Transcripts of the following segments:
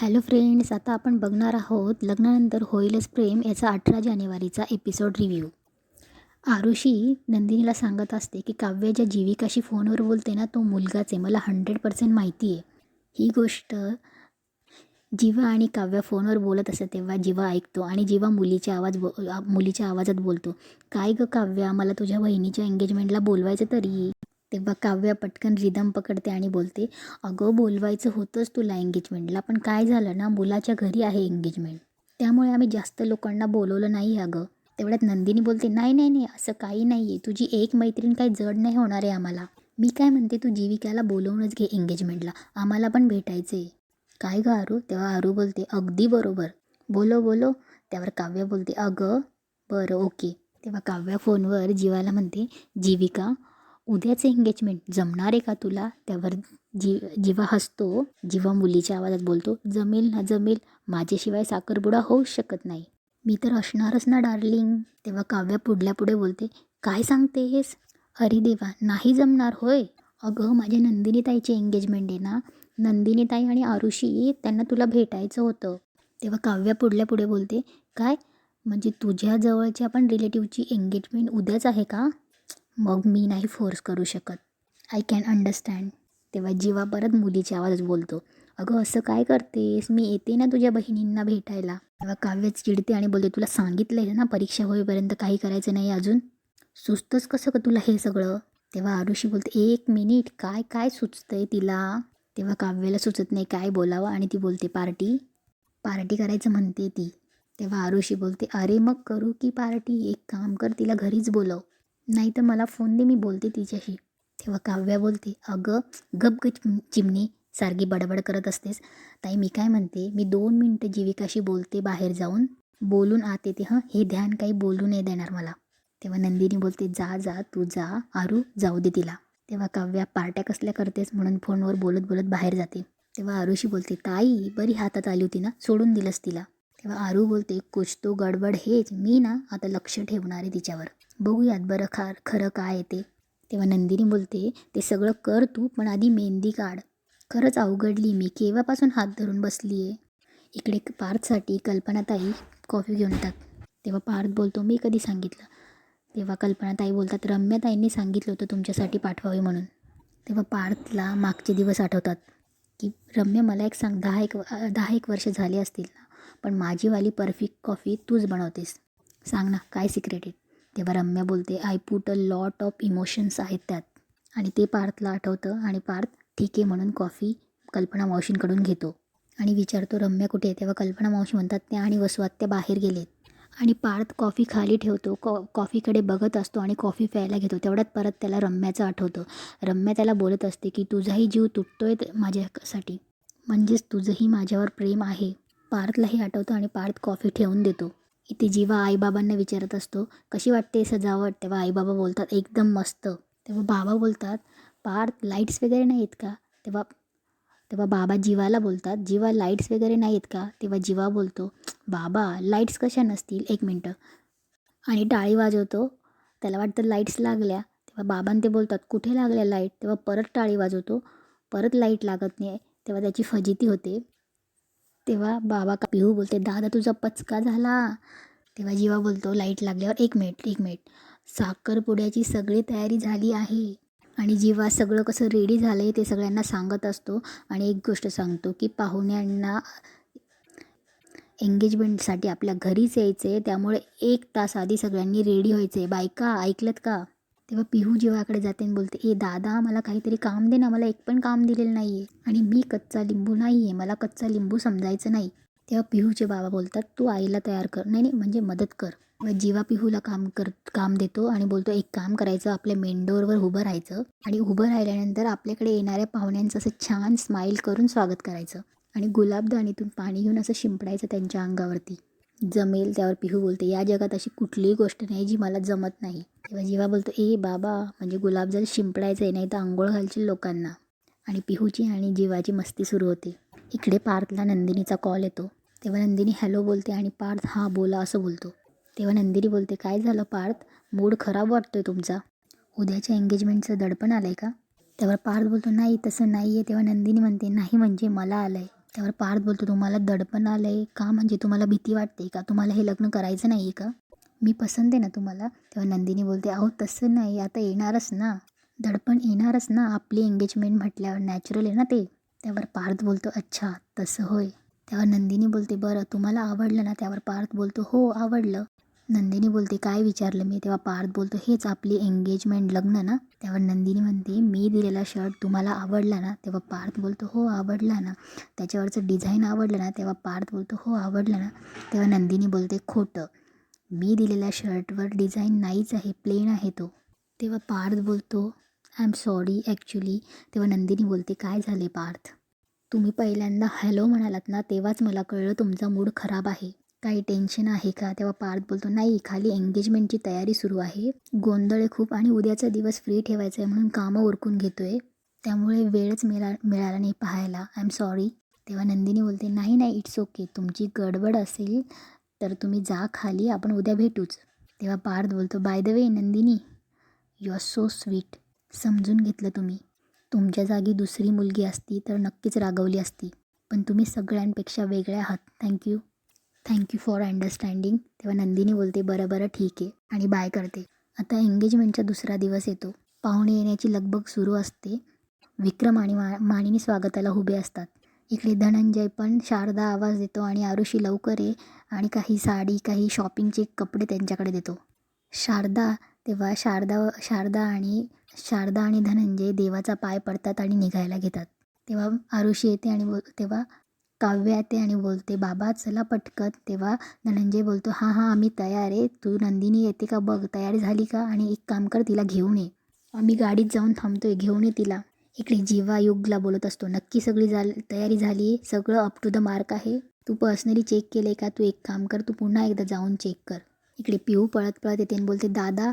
Hello friends आता आपण बघणार आहोत लग्नानंतर होईलच प्रेम याचा अठरा जानेवारीचा एपिसोड रिव्ह्यू आरुषी नंदिनीला सांगत असते की काव्य ज्या जीविकाशी फोनवर बोलते ना तो मुलगाच आहे. मला हंड्रेड पर्सेंट माहिती आहे. ही गोष्ट जीवा आणि काव्य फोनवर बोलत असते तेव्हा जीवा ऐकतो आणि जीवा मुलीच्या आवाज बो मुलीच्या आवाजात बोलतो. काय गं काव्या मला तुझ्या बहिणीच्या एंगेजमेंटला बोलवायचं तरी? तेव्हा काव्या पटकन रिदम पकडते आणि बोलते अगं बोलवायचं होतंच तुला एंगेजमेंटला पण काय झालं ना मुलाच्या घरी आहे एंगेजमेंट त्यामुळे आम्ही जास्त लोकांना बोलवलं नाही अगं. तेवढ्यात नंदिनी बोलते नाही नाही नाही असं काही नाही आहे तुझी एक मैत्रीण काही जड नाही होणार आहे आम्हाला. मी काय म्हणते तू जीविकाला बोलवूनच घे एंगेजमेंटला आम्हाला पण भेटायचं आहे काय गं आरू? तेव्हा आरू बोलते अगदी बरोबर. बोलो बोलो. त्यावर काव्य बोलते अगं बरं ओके. तेव्हा काव्या फोनवर जीवाला म्हणते जीविका उद्याचे एंगेजमेंट जमणार आहे का तुला? त्यावर जी जेव्हा हसतो जेव्हा मुलीच्या आवाजात बोलतो जमेल ना जमेल माझ्याशिवाय साखरपुडा होऊच शकत नाही. मी तर असणारच ना डार्लिंग तेव्हा काव्या पुढल्या पुढे बोलते काय सांगतेस अरे देवा नाही जमणार होय. अगं माझ्या नंदिनीताईची एंगेजमेंट आहे ना. नंदिनीताई आणि आरुषी त्यांना तुला भेटायचं होतं. तेव्हा काव्या पुढल्या पुढे बोलते काय? म्हणजे तुझ्या जवळच्या पण रिलेटिव्हची एंगेजमेंट उद्याच आहे का? मग मी नाही फोर्स करू शकत. आय कॅन अंडरस्टँड तेव्हा जीवा परत मुलीच्या आवाजात बोलतो. अगं असं काय करतेस? मी येते ना तुझ्या बहिणींना भेटायला. तेव्हा काव्य चिडते आणि बोलते तुला सांगितलं आहे ना परीक्षा होईपर्यंत काही करायचं नाही अजून? सुचतंच कसं का तुला हे सगळं? तेव्हा आरुषी बोलते एक मिनिट काय काय सुचतंय तिला? तेव्हा काव्याला सुचत नाही काय बोलावं आणि ती बोलते पार्टी? पार्टी करायचं म्हणते ती. तेव्हा आरुषी बोलते अरे मग करू की पार्टी? एक काम कर तिला घरीच बोलव. नाही तर मला फोन दे मी बोलते तिच्याशी. तेव्हा काव्या बोलते अगं गप ग चिमणी सारखी बडबड करत असतेस. ताई मी काय म्हणते मी दोन मिनटं जीविकाशी बोलते बाहेर जाऊन. बोलून आत येते हं? हे ध्यान काही बोलू नाही देणार मला. तेव्हा नंदिनी बोलते जा जा तू जा आरू जाऊ दे तिला. तेव्हा काव्या पार्ट्या कसल्या करतेस म्हणून फोनवर बोलत बोलत बाहेर जाते. तेव्हा आरूशी बोलते ताई बरी हातात आली होती ना? सोडून दिलंस तिला. तेव्हा आरू बोलते कुछ तो गडबड हेच. मी ना आता लक्ष ठेवणार आहे तिच्यावर. बघूयात बरं खार खरं काय आहे ते. तेव्हा नंदिनी बोलते ते सगळं कर तू पण आधी मेहंदी काढ. खरंच अवघडली मी. केव्हापासून हात धरून बसली आहे इकडे पार्थसाठी कल्पनाताई कॉफी घेऊन येतात. तेव्हा पार्थ बोलतो मी कधी सांगितलं? तेव्हा कल्पनाताई बोलतात रम्याताईंनी सांगितलं होतं तुमच्यासाठी पाठवावे म्हणून. तेव्हा पार्थला मागचे दिवस आठवतात की रम्य मला एक सांग दहा एक दहा एक वर्ष झाले असतील ना पण माझीवाली परफेक्ट कॉफी तूच बनवतेस. सांग ना काय सिक्रेट आहे? तेव्हा रम्या बोलते I put a lot of emotions आहेत त्यात. आणि ते पार्थला आठवतं आणि पार्थ ठीक आहे म्हणून कॉफी कल्पना मावशींकडून घेतो. आणि विचारतो रम्या कुठे आहे? तेव्हा कल्पना मावशी म्हणतात त्या आणि वसवात त्या बाहेर गेलेत. आणि पार्थ कॉफी खाली ठेवतो कॉ कॉफीकडे बघत असतो आणि कॉफी प्यायला घेतो. तेवढ्यात परत त्याला रम्याचं आठवतं. रम्या त्याला बोलत असते की तुझाही जीव तुटतोय माझ्यासाठी. म्हणजेच तुझंही माझ्यावर प्रेम आहे. पार्थला हे आठवतं आणि पार्थ कॉफी ठेवून देतो. इथे जेव्हा आईबाबांना विचारत असतो कशी वाटते सजावट? तेव्हा आईबाबा बोलतात एकदम मस्त. तेव्हा बाबा बोलतात पार्थ लाईट्स वगैरे नाही आहेत का? तेव्हा तेव्हा बाबा जीवाला बोलतात जीवा लाईट्स वगैरे नाही आहेत का? तेव्हा जीवा बोलतो बाबा लाईट्स कशा नसतील? एक मिनटं. आणि टाळी वाजवतो त्याला वाटतं लाईट्स लागल्या. तेव्हा बाबांते बोलतात कुठे लागल्या लाइट? तेव्हा परत टाळी वाजवतो परत लाइट लागत नाही. तेव्हा त्याची फजिती होते. तेव्हा बाबा का पिहू बोलते दादा तुझा पचका झाला. तेव्हा जीवा बोलतो लाइट लागल्यावर एक मिनिट एक मिनिट. साखरपुड्याची सगळी तयारी झाली आहे. आणि जीवा सगळं कसं रेडी झालं आहे ते सगळ्यांना सांगत असतो. आणि एक गोष्ट सांगतो की पाहुण्यांना एंगेजमेंटसाठी आपल्या घरीच यायचं आहे त्यामुळे एक तास आधी सगळ्यांनी रेडी व्हायचं आहे बायका ऐकलत का? तेव्हा पिहू जेवाकडे जाते आणि बोलते ए दादा मला काहीतरी काम दे ना मला एक पण काम दिलेलं नाही आहे आणि मी कच्चा लिंबू नाही आहे मला कच्चा लिंबू समजायचं नाही. तेव्हा पिहूचे बाबा बोलतात तू आईला तयार कर. नाही नाही म्हणजे मदत कर. मग जीवा पिहूला काम कर काम देतो आणि बोलतो एक काम करायचं आपल्या मेंडोरवर उभं राहायचं आणि उभं राहिल्यानंतर आपल्याकडे येणाऱ्या पाहुण्यांचं असं छान स्माईल करून स्वागत करायचं आणि गुलाबदाणीतून पाणी घेऊन असं शिंपडायचं त्यांच्या अंगावरती. जमेल त्यावर पिहू बोलते. या जगात अशी कुठलीही गोष्ट नाही जी मला जमत नाही. तेव्हा जेव्हा बोलतो ए बाबा म्हणजे गुलाबजल शिंपडायचं आहे नाही तर आंघोळ घालशील लोकांना. आणि पिहूची आणि जीवाची मस्ती सुरू होते. इकडे पार्थला नंदिनीचा कॉल येतो. तेव्हा नंदिनी हॅलो बोलते आणि पार्थ हा बोला असं बोलतो. तेव्हा नंदिनी बोलते काय झालं पार्थ? मूड खराब वाटतोय तुमचा? उद्याच्या एंगेजमेंटचं दडपण आलं आहे का? तेव्हा पार्थ बोलतो नाही तसं नाही आहे तेव्हा नंदिनी म्हणते नाही म्हणजे मला आलं आहे त्यावर पार्थ बोलतो तुम्हाला दडपण आलं आहे का? म्हणजे तुम्हाला भीती वाटते का? तुम्हाला हे लग्न करायचं नाही आहे का? मी पसंत आहे ना तुम्हाला. तेव्हा नंदिनी बोलते अहो तसं नाही. आता येणारच ना. दडपण येणारच ना. आपली एंगेजमेंट म्हटल्यावर नॅचरल आहे ना ते. त्यावर पार्थ बोलतो अच्छा तसं होय. तेव्हा नंदिनी बोलते बरं तुम्हाला आवडलं ना? त्यावर पार्थ बोलतो हो आवडलं. नंदिनी बोलते काय विचारलं मी? तेव्हा पार्थ बोलतो हेच आपली एंगेजमेंट लग्न ना? त्यावर नंदिनी म्हणते मी दिलेला शर्ट तुम्हाला आवडला ना? तेव्हा पार्थ बोलतो हो आवडला ना. त्याच्यावरचं डिझाईन आवडलं ना? तेव्हा पार्थ बोलतो हो आवडलं ना. तेव्हा नंदिनी बोलते खोटं. मी दिलेल्या शर्टवर डिझाईन नाहीच आहे प्लेन आहे तो. तेव्हा पार्थ बोलतो आय एम सॉरी ॲक्च्युली तेव्हा नंदिनी बोलते काय झाले पार्थ? तुम्ही पहिल्यांदा हॅलो म्हणालात ना तेव्हाच मला कळलं तुमचा मूड खराब आहे. काही टेन्शन आहे का? तेव्हा पार्थ बोलतो नाही खाली एंगेजमेंटची तयारी सुरू आहे. गोंधळ आहे खूप आणि उद्याचा दिवस फ्री ठेवायचा आहे म्हणून कामं ओरकून घेतो आहे त्यामुळे वेळच मिळा मिळाला नाही पाहायला. आय एम सॉरी तेव्हा नंदिनी बोलते नाही नाही इट्स ओके तुमची गडबड असेल तर तुम्ही जा खाली आपण उद्या भेटूच. तेव्हा पार्थ बोलतो by the way Nandini you are so sweet समजून घेतलं तुम्ही. तुमच्या जागी दुसरी मुलगी असती तर नक्कीच रागवली असती. पण तुम्ही सगळ्यांपेक्षा वेगळ्या आहात. थँक्यू थँक्यू फॉर अंडरस्टँडिंग तेव्हा नंदिनी बोलते बरं बरं ठीक आहे. आणि बाय करते. आता एंगेजमेंटचा दुसरा दिवस येतो. पाहुणे येण्याची लगबग सुरू असते. विक्रम आणि मा मानिनी स्वागताला उभे असतात. इकडे धनंजय पण शारदा आवाज देतो आणि आरुषी लवकर ये आणि काही साडी काही शॉपिंगचे कपडे त्यांच्याकडे देतो. शारदा तेव्हा शारदा शारदा आणि शारदा आणि धनंजय देवाचा पाय पडतात आणि निघायला घेतात. तेव्हा आरुषी येते आणि बोल तेव्हा काव्य येते आणि बोलते बाबा चला पटकन. तेव्हा धनंजय बोलतो हां हां आम्ही तयार आहे. तू नंदिनी येते का बघ? तयार झाली का? आणि एक काम कर तिला घेऊन ये. आम्ही गाडीत जाऊन थांबतो आहे घेऊन ये तिला. इकडे जीवा युगला बोलत असतो नक्की सगळी झाल तयारी झाली आहे? सगळं अप टू द मार्क आहे? तू पर्सनली चेक केलं आहे का? तू एक काम कर तू पुन्हा एकदा जाऊन चेक कर. इकडे पिऊ पळत पळत येते आणि बोलते दादा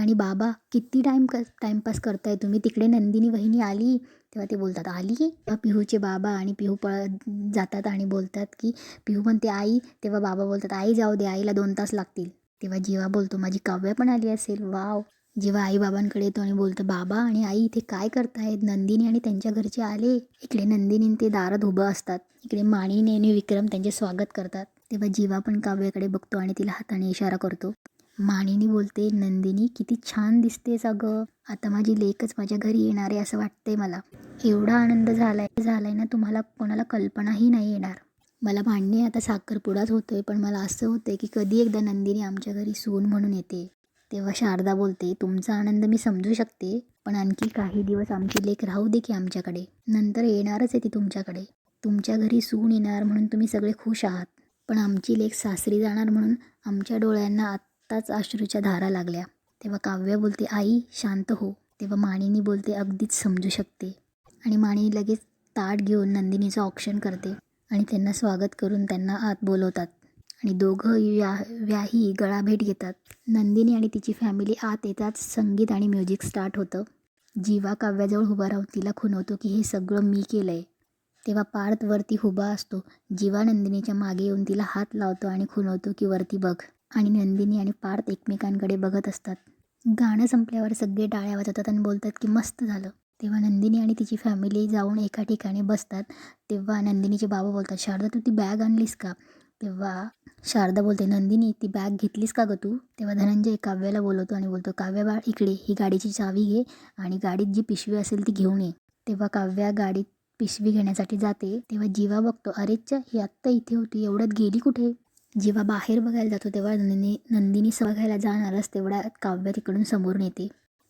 आणि बाबा किती टाईम क टाईमपास करताय तुम्ही? तिकडे नंदिनी वहिनी आली. तेव्हा ते बोलतात आली? तेव्हा पिहूचे बाबा आणि पिहू पळत जातात आणि बोलतात की पिहू म्हणते आई तेव्हा बाबा बोलतात आई जाऊ दे आईला दोन तास लागतील. तेव्हा जीवा बोलतो माझी काव्य पण आली असेल. वाव. जेव्हा आई बाबांकडे येतो आणि बोलतो बाबा आणि आई इथे काय करतायत? नंदिनी आणि त्यांच्या घरचे आले. इकडे नंदिनी ते दारात उभं असतात. इकडे माणीने आणि विक्रम त्यांचे स्वागत करतात. तेव्हा जीवा पण काव्याकडे बघतो आणि तिला हाताने इशारा करतो. माणिनी बोलते नंदिनी किती छान दिसतेस अगं. आता माझी लेकच माझ्या घरी येणार आहे असं वाटतंय मला. एवढा आनंद झालाय झालाय ना तुम्हाला कोणाला कल्पनाही नाही येणार. मला भांडणे आता साखरपुडाच होतोय पण मला असं होतंय की कधी एकदा नंदिनी आमच्या घरी सून म्हणून येते. तेव्हा शारदा बोलते तुमचा आनंद मी समजू शकते पण आणखी काही दिवस आमची लेक राहू दे की आमच्याकडे. नंतर येणारच आहे ती तुमच्याकडे. तुमच्या घरी सून येणार म्हणून तुम्ही सगळे खुश आहात. पण आमची लेक सासरी जाणार म्हणून आमच्या डोळ्यांना आत्ताच अश्रूच्या धारा लागल्या. तेव्हा काव्य बोलते आई शांत हो. तेव्हा माणिनी बोलते अगदीच समजू शकते. आणि माणिनी लगेच ताट घेऊन नंदिनीचं ऑप्शन करते आणि त्यांना स्वागत करून त्यांना आत बोलवतात. आणि दोघं व्या व्याही गळाभेट घेतात. नंदिनी आणि तिची फॅमिली आत येताच संगीत आणि म्युझिक स्टार्ट होतं. जीवा काव्याजवळ उभा राहून तिला खुणवतो की हे सगळं मी केलं आहे तेव्हा पार्थ वरती उभा असतो. जीवा नंदिनीच्या मागे येऊन तिला हात लावतो आणि खुणवतो की वरती बघ. आणि नंदिनी आणि पार्थ एकमेकांकडे बघत असतात. गाणं संपल्यावर सगळे टाळ्या वाजवतात आणि बोलतात की मस्त झालं. तेव्हा नंदिनी आणि तिची फॅमिली जाऊन एका ठिकाणी बसतात. तेव्हा नंदिनीचे बाबा बोलतात शारदा तू ती बॅग आणलीस का? तेव्हा शारदा बोलते नंदिनी ती बॅग घेतलीस का गं तू? तेव्हा धनंजय काव्याला बोलवतो आणि बोलतो काव्या बाळ इकडे ही गाडीची चावी घे आणि गाडीत जी पिशवी असेल ती घेऊन ये. तेव्हा काव्या गाडीत पिशवी घेण्यासाठी जाते तेव्हा जीवा बघतो अरेच्चा ही आत्ता इथे होती एवढ्यात गेली कुठे? जेव्हा बाहेर बघायला जातो तेव्हा नंदिनी नंदिनी बघायला जाणारच तेवढ्या काव्य तिकडून समोरून येते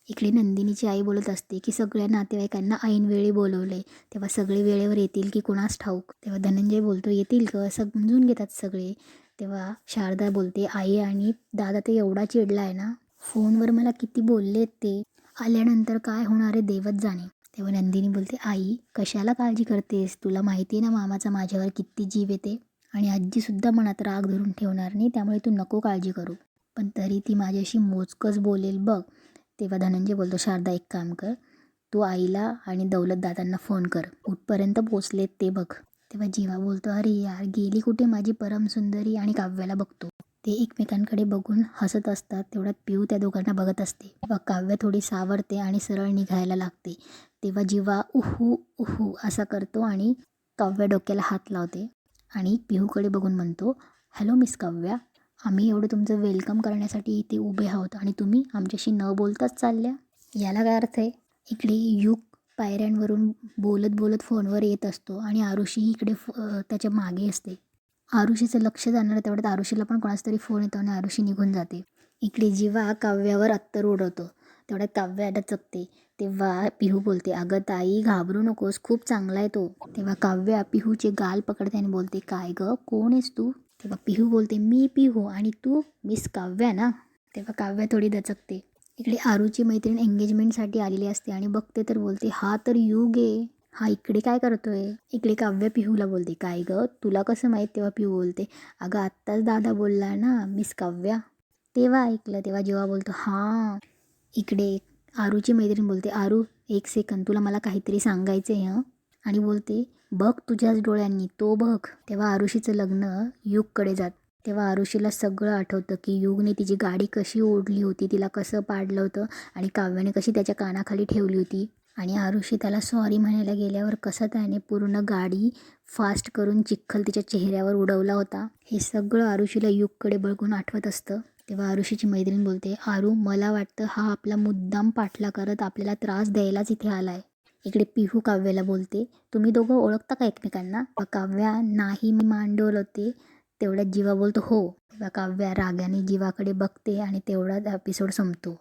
इकडे नंदिनीची आई बोलत असते की सगळ्या नातेवाईकांना ऐनवेळी बोलवले तेव्हा सगळे वेळेवर येतील की कुणास ठाऊक? तेव्हा धनंजय बोलतो येतील का समजून घेतात सगळे. तेव्हा शारदा बोलते आई आणि दादा ते एवढा चिडला आहे ना फोनवर मला किती बोललेत ते. आल्यानंतर काय होणार आहे देवत जाणे. तेव्हा नंदिनी बोलते आई कशाला काळजी करतेस? तुला माहिती आहे ना मामाचा माझ्यावर किती जीव येते आणि आजीसुद्धा मनात राग धरून ठेवणार नाही त्यामुळे तू नको काळजी करू. पण तरी ती माझ्याशी मोजकच बोलेल बघ. तेव्हा धनंजय बोलतो शारदा एक काम कर. तू आईला आणि दौलत दादांना फोन कर. कुठपर्यंत पोचलेत ते बघ. तेव्हा जीवा बोलतो अरे यार गेली कुठे माझी परमसुंदरी आणि काव्याला बघतो. ते एकमेकांकडे बघून हसत असतात तेवढ्यात पिऊ त्या दोघांना बघत असते. तेव्हा काव्य थोडी सावरते आणि सरळ निघायला लागते. तेव्हा जीवा उहू उहू असा करतो आणि काव्य डोक्याला हात लावते आणि पिहूकडे बघून म्हणतो हॅलो मिस काव्या आम्ही एवढं तुमचं वेलकम करण्यासाठी इथे उभे आहोत आणि तुम्ही आमच्याशी न बोलताच चालल्या? याला काय अर्थ आहे? इकडे युग पायऱ्यांवरून बोलत बोलत फोनवर येत असतो आणि आरुषी इकडे फ त्याच्यामागे असते. आरुषीचं लक्ष जाणार तेवढ्यात आरुषीला पण कोणाचा तरी फोन येतो आणि आरुषी निघून जाते. इकडे जेव्हा काव्यावर अत्तर उडवतो तेवढ्यात काव्या अडचकते तेव्हा पिहू बोलते अगं ताई घाबरू नकोस खूप चांगला आहे तो. तेव्हा काव्या पिहूचे गाल पकडते आणि बोलते काय गं कोण आहेस तू? तेव्हा पिहू बोलते मी पिहू आणि तू मिस काव्या ना? तेव्हा काव्या थोडी दचकते. इकडे आरूची मैत्रीण एंगेजमेंटसाठी आलेली असते आणि बघते तर बोलते हा तर युग आहे. हा इकडे काय करतोय? इकडे काव्य पिहूला बोलते. काय गं? तुला कसं माहीत तेव्हा पिहू बोलते? अगं आत्ताच दादा बोलला ना मिस काव्या. तेव्हा ऐकलं तेव्हा जेव्हा बोलतो हां. इकडे आरूची मैत्रीण बोलते आरू एक सेकंद तुला मला काहीतरी सांगायचं आहे हं? आणि बोलते बघ तुझ्याच डोळ्यांनी तो बघ. तेव्हा आरुषीचं लग्न युगकडे जात. तेव्हा आरुषीला सगळं आठवतं की युगने तिची गाडी कशी ओढली होती तिला कसं पाडलं होतं आणि काव्याने कशी त्याच्या कानाखाली ठेवली होती. आणि आरुषी त्याला सॉरी म्हणायला गेल्यावर कसं त्याने पूर्ण गाडी फास्ट करून चिखल तिच्या चेहऱ्यावर उडवला होता? हे सगळं आरुषीला युगकडे बळकून आठवत असतं. तेव्हा आरुषीची मैत्रीण बोलते आरू मला वाटतं हा आपला मुद्दाम पाठला करत आपल्याला त्रास द्यायलाच इथे आलाय. इकडे पिहू काव्याला बोलते तुम्ही दोघं ओळखता का एकमेकांना? काव्या नाही मी मांडवलं होते तेवढ्यात जीवा बोलतो हो. काव्या रागाने जीवाकडे बघते आणि तेवढाच एपिसोड संपतो.